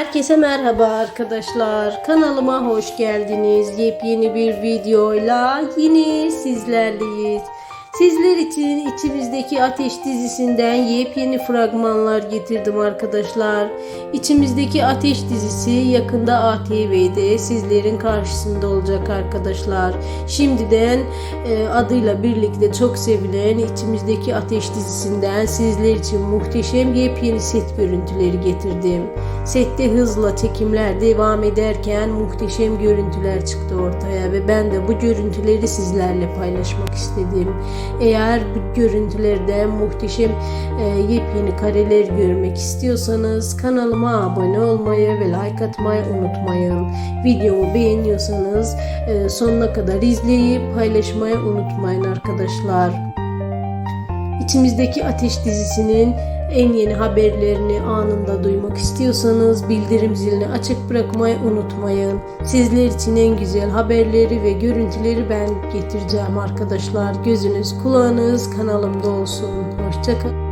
Herkese merhaba arkadaşlar. Kanalıma hoş geldiniz. Yepyeni bir videoyla yine sizlerleyiz. Sizler için içimizdeki Ateş dizisinden yepyeni fragmanlar getirdim arkadaşlar. İçimizdeki Ateş dizisi yakında ATV'de sizlerin karşısında olacak arkadaşlar. Şimdiden e, adıyla birlikte çok sevilen İçimizdeki Ateş dizisinden sizler için muhteşem yepyeni set görüntüleri getirdim. Sette hızla çekimler devam ederken muhteşem görüntüler çıktı ortaya ve ben de bu görüntüleri sizlerle paylaşmak istedim. Eğer bu görüntülerden muhteşem e, yepyeni kareler görmek istiyorsanız kanalıma abone olmayı ve like atmayı unutmayın. Videomu beğeniyorsanız e, sonuna kadar izleyip paylaşmayı unutmayın arkadaşlar. İçimizdeki Ateş dizisinin en yeni haberlerini anında duymak istiyorsanız bildirim zilini açık bırakmayı unutmayın. Sizler için en güzel haberleri ve görüntüleri ben getireceğim arkadaşlar. Gözünüz kulağınız kanalımda olsun. Hoşçakalın.